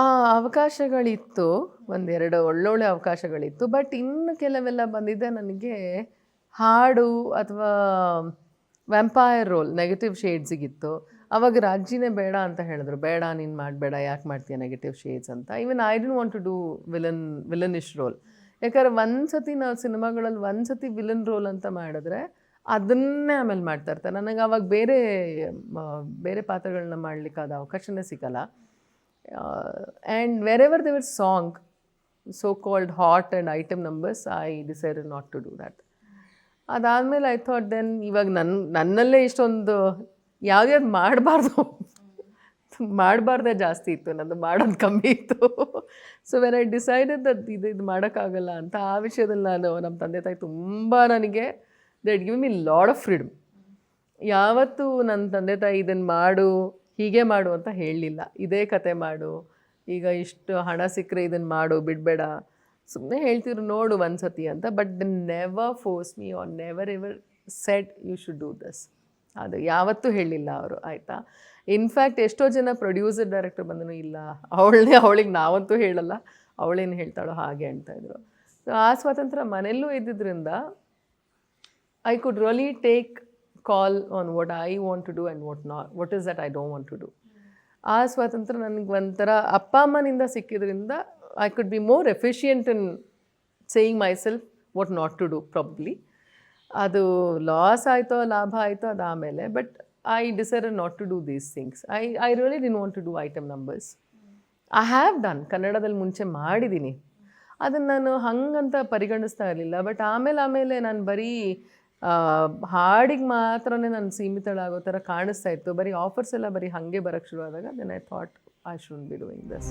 ಆ ಅವಕಾಶಗಳಿತ್ತು, ಒಂದೆರಡು ಒಳ್ಳೊಳ್ಳೆ ಅವಕಾಶಗಳಿತ್ತು ಬಟ್ ಇನ್ನು ಕೆಲವೆಲ್ಲ ಬಂದಿದ್ದೆ ನನಗೆ ಹಾಡು ಅಥವಾ ವ್ಯಾಂಪೈರ್ ರೋಲ್ ನೆಗೆಟಿವ್ ಶೇಡ್ಸಿಗಿತ್ತು ಅವಾಗ ರಾಜಿನೇ ಬೇಡ ಅಂತ ಹೇಳಿದ್ರು. ಬೇಡ, ನೀನು ಮಾಡಬೇಡ, ಯಾಕೆ ಮಾಡ್ತೀಯ ನೆಗೆಟಿವ್ ಶೇಡ್ಸ್ ಅಂತ. Even I don't want to do villain villainish role ಯಾಕಂದ್ರೆ ಒಂದು ಸತಿ ನಾವು ಸಿನಿಮಾಗಳಲ್ಲಿ ಒಂದು ಸತಿ ವಿಲನ್ ರೋಲ್ ಅಂತ ಮಾಡಿದ್ರೆ ಅದನ್ನೇ ಆಮೇಲೆ ಮಾಡ್ತಾ ಇರ್ತಾರೆ ನನಗೆ ಅವಾಗ ಬೇರೆ ಬೇರೆ ಪಾತ್ರಗಳನ್ನ ಮಾಡಲಿಕ್ಕಾದ ಅವಕಾಶನೇ ಸಿಗಲ್ಲ. And wherever there there were song so called hot and item numbers I decided not to do that. ಅದಾದಮೇಲೆ ಐ ಥಾಟ್ ದೆನ್ ಇವಾಗ ನನ್ನ ನನ್ನಲ್ಲೇ ಇಷ್ಟೊಂದು ಯಾವ್ದ್ಯಾವ್ದು ಮಾಡಬಾರ್ದು. ಮಾಡಬಾರ್ದೆ ಜಾಸ್ತಿ ಇತ್ತು, ನಂದು ಮಾಡೋದು ಕಮ್ಮಿ ಇತ್ತು. So when I decided that ಇದು ಇದು ಮಾಡೋಕ್ಕಾಗಲ್ಲ ಅಂತ ಆ ವಿಷಯದಲ್ಲಿ ನಾನು ನಮ್ಮ ತಂದೆ ತಾಯಿ ತುಂಬ ನನಗೆ that give me lot of freedom ಯಾವತ್ತೂ ನನ್ನ ತಂದೆ ತಾಯಿ ಇದನ್ನು ಮಾಡು ಹೀಗೆ ಮಾಡು ಅಂತ ಹೇಳಲಿಲ್ಲ. ಇದೇ ಕತೆ ಮಾಡು. ಈಗ ಇಷ್ಟು ಹಣ ಸಿಕ್ಕರೆ ಇದನ್ನು ಮಾಡು, ಬಿಡಬೇಡ. ಸುಮ್ಮನೆ ಹೇಳ್ತಿದ್ರು, ನೋಡು ಒಂದ್ಸತಿ ಅಂತ but never force me or never ever said you should do this ಅದು ಯಾವತ್ತೂ ಹೇಳಿಲ್ಲ ಅವರು, ಆಯಿತಾ? ಇನ್ಫ್ಯಾಕ್ಟ್ ಎಷ್ಟೋ ಜನ ಪ್ರೊಡ್ಯೂಸರ್ ಡೈರೆಕ್ಟರ್ ಬಂದನು ಇಲ್ಲ. ಅವಳನ್ನೇ ಅವಳಿಗೆ ನಾವಂತೂ ಹೇಳಲ್ಲ. ಅವಳೇನು ಹೇಳ್ತಾಳೋ ಹಾಗೆ ಇದ್ರು. ಸೊ ಆ ಸ್ವಾತಂತ್ರ್ಯ ಮನೆಯಲ್ಲೂ ಇದ್ದಿದ್ದರಿಂದ I could really take call on what I want to do and what not, what is that ಐ don't want ಟು do. ಆ ಸ್ವಾತಂತ್ರ್ಯ ನನಗೆ ಒಂಥರ ಅಪ್ಪ ಅಮ್ಮನಿಂದ ಸಿಕ್ಕಿದ್ರಿಂದ I could be more efficient in saying myself what not to do probably ಅದು loss ಆಯಿತೋ ಲಾಭ ಆಯಿತೋ ಅದು ಆಮೇಲೆ but I decide not to do these things I I really didn't want to do item numbers I have done ಕನ್ನಡದಲ್ಲಿ ಮುಂಚೆ ಮಾಡಿದ್ದೀನಿ ಅದನ್ನು ನಾನು ಹಂಗಂತ ಪರಿಗಣಿಸ್ತಾ ಇರಲಿಲ್ಲ. ಬಟ್ ಆಮೇಲೆ ಆಮೇಲೆ ನಾನು ಬರೀ ಹಾಡಿಗೆ ಮಾತ್ರನೇ ನಾನು ಸೀಮಿತಳಾಗೋ ಥರ ಕಾಣಿಸ್ತಾ ಇತ್ತು. ಬರೀ ಆಫರ್ಸ್ ಎಲ್ಲ ಬರೀ ಹಾಗೆ ಬರೋಕ್ಕೆ ಶುರು ಆದಾಗ then I thought I should be doing this